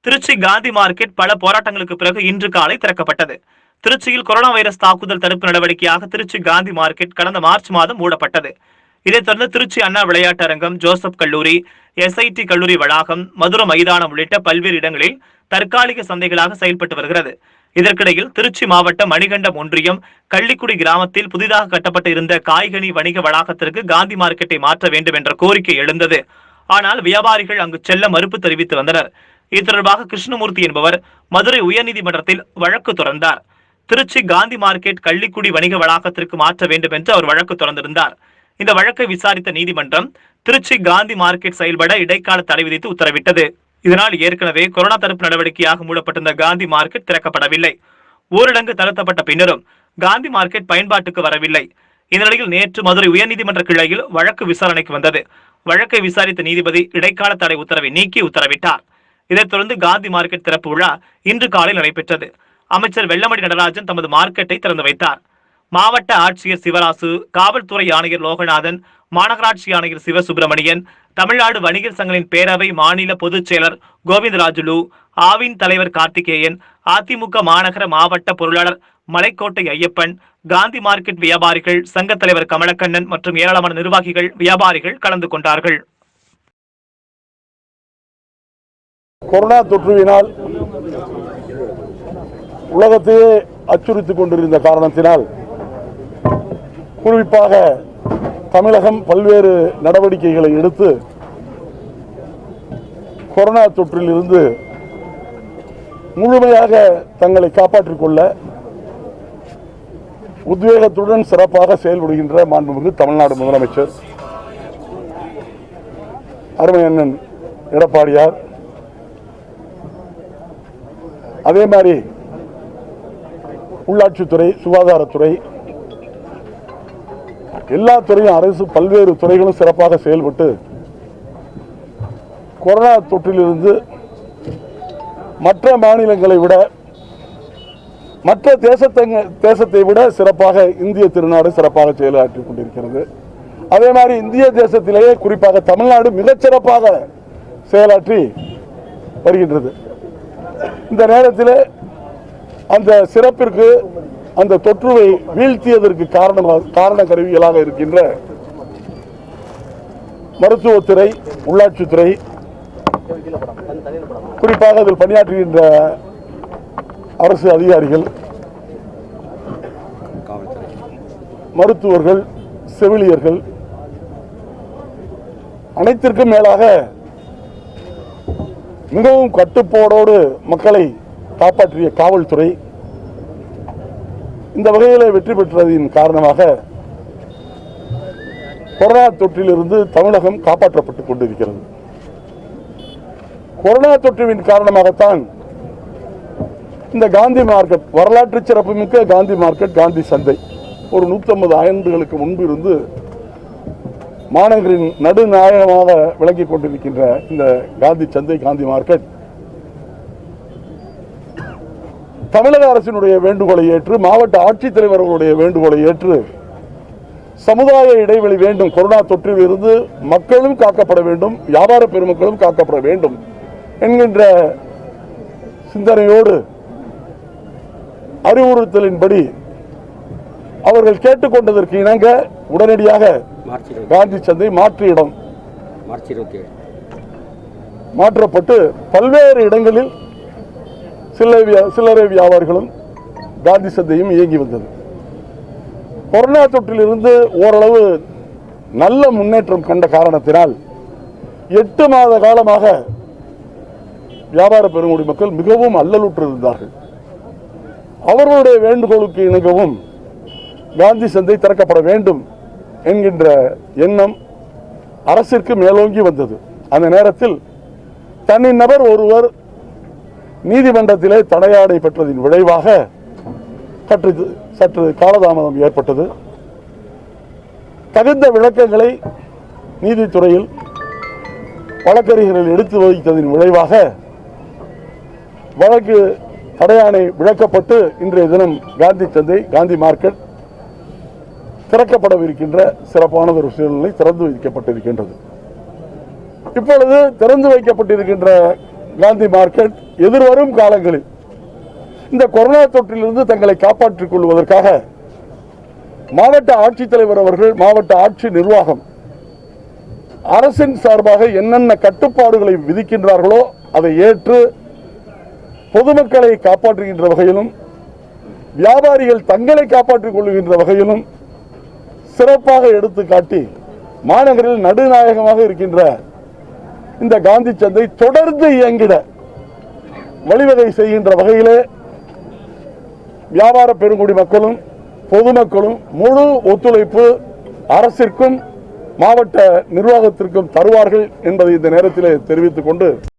Trichy Gandhi market பல போராட்டங்களுக்கு பிறகு இன்று காலை திறக்கப்பட்டது. திருச்சியில் கொரோனா வைரஸ் தாக்குதல் தடுப்பு நடவடிக்கையாக திருச்சி காந்தி மார்க்கெட் கடந்த மார்ச் மாதம் மூடப்பட்டது. இதைத் தொடர்ந்து திருச்சி அண்ணா விளையாட்டரங்கம் ஜோசப் கல்லூரி எஸ்ஐடி கல்லூரி வளாகம் மதுரை மைதானம் உள்ளிட்ட பல்வேறு இடங்களில் தற்காலிக சந்தைகளாக செயல்பட்டு வருகிறது. இதற்கிடையில் திருச்சி மாவட்டம் மணிகண்டம் ஒன்றியம் கள்ளிக்குடி கிராமத்தில் புதிதாக கட்டப்பட்டு இருந்த காய்கனி வணிக வளாகத்திற்கு காந்தி மார்க்கெட்டை மாற்ற வேண்டும் என்ற கோரிக்கை எழுந்தது. ஆனால் வியாபாரிகள் அங்கு செல்ல மறுப்பு தெரிவித்து வந்தனர். இது தொடர்பாக கிருஷ்ணமூர்த்தி என்பவர் மதுரை உயர்நீதிமன்றத்தில் வழக்கு தொடர்ந்தார். திருச்சி காந்தி மார்க்கெட் கள்ளிக்குடி வணிக வளாகத்திற்கு மாற்ற வேண்டும் என்று அவர் வழக்கு தொடர்ந்திருந்தார். இந்த வழக்கை விசாரித்த நீதிமன்றம் திருச்சி காந்தி மார்க்கெட் செயல்பட இடைக்கால தடை விதித்து உத்தரவிட்டது. இதனால் ஏற்கனவே கொரோனா தடுப்பு நடவடிக்கையாக மூடப்பட்டிருந்த காந்தி மார்க்கெட் திறக்கப்படவில்லை. ஊரடங்கு தளர்த்தப்பட்ட பின்னரும் காந்தி மார்க்கெட் பயன்பாட்டுக்கு வரவில்லை. இந்த நிலையில் நேற்று மதுரை உயர்நீதிமன்ற கிளையில் வழக்கு விசாரணைக்கு வந்தது. வழக்கை விசாரித்த நீதிபதி இடைக்கால தடை உத்தரவை நீக்கி உத்தரவிட்டார். இதைத் தொடர்ந்து காந்தி மார்க்கெட் திறப்பு விழா இன்று காலை நடைபெற்றது. அமைச்சர் வெள்ளமணி நடராஜன் தமது மார்க்கெட்டை திறந்து வைத்தார். மாவட்ட ஆட்சியர் சிவராசு காவல்துறை ஆணையர் லோகநாதன் மாநகராட்சி ஆணையர் சிவசுப்பிரமணியன் தமிழ்நாடு வணிகர் சங்கங்களின் பேரவை மாநில பொதுச் செயலர் கோவிந்தராஜுலு ஆவின் தலைவர் கார்த்திகேயன் அதிமுக மாநகர மாவட்ட பொருளாளர் மலைக்கோட்டை ஐயப்பன் காந்தி மார்க்கெட் வியாபாரிகள் சங்க தலைவர் கமலக்கண்ணன் மற்றும் ஏராளமான நிர்வாகிகள் வியாபாரிகள் கலந்து கொண்டார்கள். கொரோனா தொற்றுவினால் உலகத்தையே அச்சுறுத்தி கொண்டிருந்த காரணத்தினால் குறிப்பாக தமிழகம் பல்வேறு நடவடிக்கைகளை எடுத்து கொரோனா தொற்றிலிருந்து முழுமையாக தங்களை காப்பாற்றிக் கொள்ள உத்வேகத்துடன் சிறப்பாக செயல்படுகின்ற மாண்புமிகு தமிழ்நாடு முதலமைச்சர் அருமையண்ணன் எடப்பாடியார் அதே மாதிரி உள்ளாட்சித்துறை சுகாதாரத்துறை எல்லா துறையும் அரசு பல்வேறு துறைகளும் சிறப்பாக செயல்பட்டு கொரோனா தொற்றிலிருந்து மற்ற மாநிலங்களை விட மற்ற தேசத்தை தேசத்தை விட சிறப்பாக இந்திய திருநாடு சிறப்பாக செயலாற்றிக் கொண்டிருக்கிறது. அதே மாதிரி இந்திய தேசத்திலேயே குறிப்பாக தமிழ்நாடு மிகச்சிறப்பாக செயலாற்றி வருகின்றது. இந்த நேரத்தில் அந்த சிறப்பிற்கு அந்த தொற்றுவை வீழ்த்தியதற்கு காரணமாக காரண கருவிகளாக இருக்கின்ற மருத்துவத்துறை உள்ளாட்சித்துறை குறிப்பாக அதில் பணியாற்றுகின்ற அரசு அதிகாரிகள் மருத்துவர்கள் செவிலியர்கள் அனைத்திற்கும் மேலாக மிகவும் கட்டுப்பாடோடு மக்களை காப்பாற்றிய காவல்துறை இந்த வகையில் வெற்றி பெற்றதின் காரணமாக கொரோனா தொற்றிலிருந்து தமிழகம் காப்பாற்றப்பட்டுக் கொண்டிருக்கிறது. கொரோனா தொற்றுவின் காரணமாகத்தான் இந்த காந்தி மார்க்கெட் வரலாற்று சிறப்புமிக்க காந்தி மார்க்கெட் காந்தி சந்தை. ஒரு 150 ஆண்டுகளுக்கு முன்பு இருந்து மாநகரின் நடுநாயகமாக விளங்கிக் கொண்டிருக்கின்ற இந்த காந்தி சந்தை காந்தி மார்க்கெட் தமிழக அரசினுடைய வேண்டுகோளை ஏற்று மாவட்ட ஆட்சித்தலைவர்களுடைய வேண்டுகோளை ஏற்று சமுதாய இடைவெளி வேண்டும் கொரோனா தொற்றில் இருந்து மக்களும் காக்கப்பட வேண்டும் வியாபார பெருமக்களும் காக்கப்பட வேண்டும் என்கின்ற சிந்தனையோடு அறிவுறுத்தலின்படி அவர்கள் கேட்டுக்கொண்டதற்கு இணங்க உடனடியாக காந்தி சந்தை மாற்று இடம். மாற்றப்பட்டு பல்வேறு இடங்களில் சில்லறை சில்லறை வியாபாரிகளும் காந்தி சந்தையும் இயங்கி வந்தது. கொரோனா தொற்றிலிருந்து ஓரளவு நல்ல முன்னேற்றம் கண்ட காரணத்தினால் எட்டு மாத காலமாக வியாபார பெருங்குடி மக்கள் மிகவும் அல்லலுற்று இருந்தார்கள் அவர்களுடைய வேண்டுகோளுக்கு இணங்கவும் காந்தி சந்தை திறக்கப்பட வேண்டும் என்கின்ற எண்ணம் அரசிற்கு மேலோங்கி வந்தது. அந்த நேரத்தில் தனிநபர் ஒருவர் நீதிமன்றத்திலே தடையாடை பெற்றதின் விளைவாக சற்று சற்று காலதாமதம் ஏற்பட்டது. தகுந்த விளக்கங்களை நீதித்துறையில் வழக்கறிஞர்கள் எடுத்து வைத்ததின் விளைவாக வழக்கு தடையாணை விளக்கப்பட்டு இன்றைய தினம் காந்தி சந்தை காந்தி மார்க்கெட் திறக்கப்படவிருக்கின்ற சிறப்பான ஒரு சூழ்நிலை திறந்து வைக்கப்பட்டிருக்கின்றது. இப்பொழுது திறந்து வைக்கப்பட்டிருக்கின்ற காந்தி மார்க்கெட் எதிர்வரும் காலங்களில் இந்த கொரோனா தொற்றிலிருந்து தங்களை காப்பாற்றிக் கொள்வதற்காக மாவட்ட ஆட்சித்தலைவர் அவர்கள் மாவட்ட ஆட்சி நிர்வாகம் அரசின் சார்பாக என்னென்ன கட்டுப்பாடுகளை விதிக்கின்றார்களோ அதை ஏற்று பொதுமக்களை காப்பாற்றுகின்ற வகையிலும் வியாபாரிகள் தங்களை காப்பாற்றிக் கொள்கின்ற வகையிலும் சிறப்பாக எடுத்து காட்டி மாநகரில் நடுநாயகமாக இருக்கின்ற இந்த காந்தி சந்தை தொடர்ந்து இயங்கிட வழிவகை செய்கின்ற வகையிலே வியாபார பெருங்குடி மக்களும் பொதுமக்களும் முழு ஒத்துழைப்பு அரசிற்கும் மாவட்ட நிர்வாகத்திற்கும் தருவார்கள் என்பதை இந்த நேரத்திலே தெரிவித்துக் கொண்டு